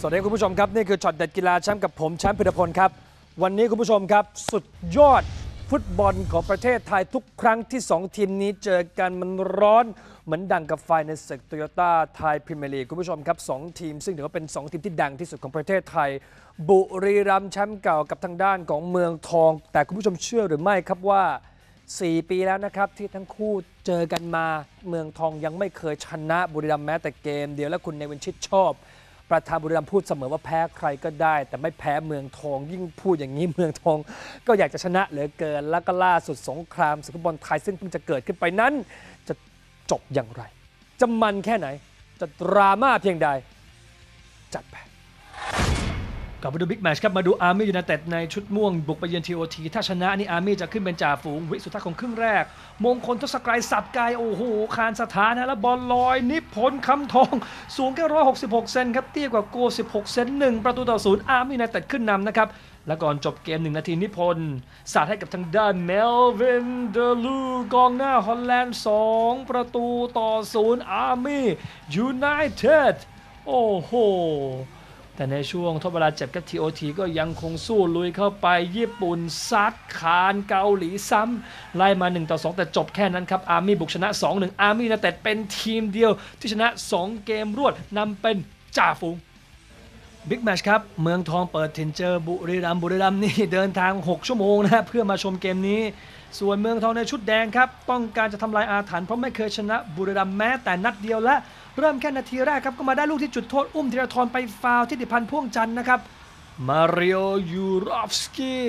สวัสดีคุณผู้ชมครับ นี่คือช็อตเด็ดกีฬาแชมป์กับผมแชมป์พิรพลครับ วันนี้คุณผู้ชมครับ สุดยอดฟุตบอลของประเทศไทยทุกครั้งที่ 2 ทีมนี้เจอกันมันร้อน เหมือนดังกับไฟในศึกโตโยต้าไทยพรีเมียร์ลีกคุณผู้ชมครับ 2 ทีม ซึ่งถือว่าเป็น 2 ทีมที่ดังที่สุดของประเทศไทย บุรีรัมย์แชมป์เก่ากับทางด้านของเมืองทอง แต่คุณผู้ชมเชื่อหรือไม่ครับว่า 4 ปีแล้วนะครับที่ทั้งคู่เจอกันมาเมืองทองยังไม่เคยชนะบุรีรัมย์แม้แต่เกม เดียวและคุณในวินชิตชอบ ประธานบุรีรัมย์พูดเสมอว่าแพ้ใครก็ได้ แต่ไม่แพ้เมืองทอง ยิ่งพูดอย่างนี้เมืองทอง ก็อยากจะชนะเหลือเกิน แล้วก็ล่าสุดสงครามศึกฟุตบอลไทยซึ่งเพิ่งจะเกิดขึ้นไปนั้น จะจบอย่างไร จะมันแค่ไหน จะดราม่าเพียงใด จัดไป กลับมาดูบิ๊กแมชครับมาดูอาร์มี่ยูไนเต็ดในชุดม่วง บุกไปเยือนทีโอทีถ้าชนะนี่อาร์มี่จะขึ้นเป็นจ่าฝูง วิสุดท้ายของครึ่งแรก มงคลทศกรายสับไกลโอ้โห คานสถานนะ แล้วบอลลอย นิพนธ์คำทอง สูงแค่166 เซนครับเตี้ยกว่าโก 16 เซนหนึ่งประตูต่อศูนย์อาร์มี่ยูไนเต็ดขึ้นนำนะครับ แล้วก่อนจบเกมหนึ่งนาทีนิพนธ์สาดให้กับทางด้านเมลวินเดลูกองหน้าฮอลแลนด์2ประตูต่อศูนย์อาร์มี่ยูไนเต็ดโอ้โห แต่ในช่วงทดเวลาเจ็บกับ TOT ก็ยังคงสู้ลุยเข้าไปญี่ปุ่นซัดคานเกาหลีซ้ำไล่มา 1 ต่อ 2 แต่จบแค่นั้นครับ อาร์มี่บุกชนะ 2-1 อาร์มี่นะแต่เป็นทีมเดียวที่ชนะ 2 เกมรวดนำเป็นจ่าฝูง บิ๊กแมชครับ เมืองทองเปิดถิ่นเจอบุรีรัมบุรีรัมนี่เดินทาง 6 ชั่วโมงนะเพื่อมาชมเกมนี้ ส่วนเมืองทองในชุดแดงครับ ต้องการจะทำลายอาถรรพ์เพราะไม่เคยชนะบุรีรัมแม้แต่นัดเดียวและ เริ่มแค่นาทีแรกครับ ก็มาได้ลูกที่จุดโทษ อุ้มธีรทรไปฟาวที่ติพันธ์พ่วงจันนะครับ มาริโอยูรอฟสกี้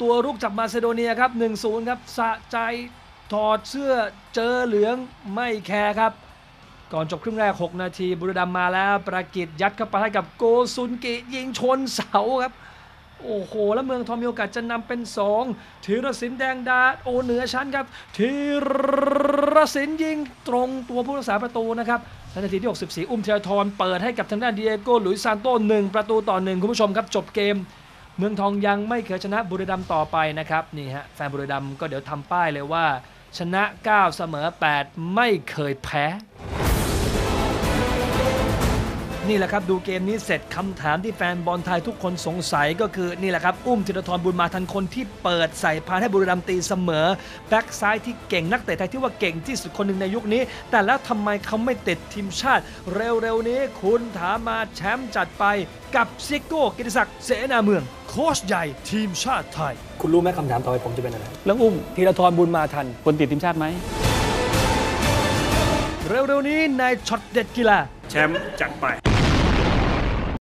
ตัวรุกจากมาซิโดเนียครับ1-0ครับสะใจถอดเสื้อเจอเหลืองไม่แคร์ครับ ก่อนจบครึ่งแรก 6 นาที บุรีรัมมาแล้วประกิตยัดเข้าไปให้กับโกซุนกิยิงชนเสาครับ โอ้โห แล้วเมืองทองมีโอกาสจะนำเป็น 2ธีรศิลป์แดงดาโอเหนือชั้นครับธีรศิลป์ยิงตรงตัวผู้รักษาประตูนะครับนาทีที่ 64 อุ้มธีรทรเปิดให้กับทางด้านดีเอโก้หลุยซานโต้1ประตูต่อ1คุณผู้ชมครับจบเกม เมืองทองยังไม่เคยชนะบุรีรัมต่อไปนะครับนี่ฮะแฟนบุรีรัมก็เดี๋ยวทำป้ายเลยว่า ชนะ 9 เสมอ 8 ไม่เคยแพ้ นี่แหละครับดูเกมนี้เสร็จคำถามที่แฟนบอลไทยทุกคนสงสัยก็คือนี่แหละครับ อุ้มธีรทรบุญมาทันคนที่เปิดใส่พานให้บุรีรัมย์ตีเสมอแบ็กซ้ายที่เก่งนักเตะไทยที่ว่าเก่งที่สุดคนหนึ่งในยุคนี้ แต่แล้วทำไมเขาไม่ติดทีมชาติ เร็วๆนี้คุณถามมาแชมป์จัดไปกับซิโก้กิติศักดิ์เสนาเมือง โค้ชใหญ่ทีมชาติไทย คุณรู้ไหมคำถามต่อไปผมจะเป็นอะไรเรื่องอุ้มธีรทรบุญมาทันคนติดทีมชาติไหมเร็วๆนี้ในช็อตเด็ดกีฬาแชมป์จัดไป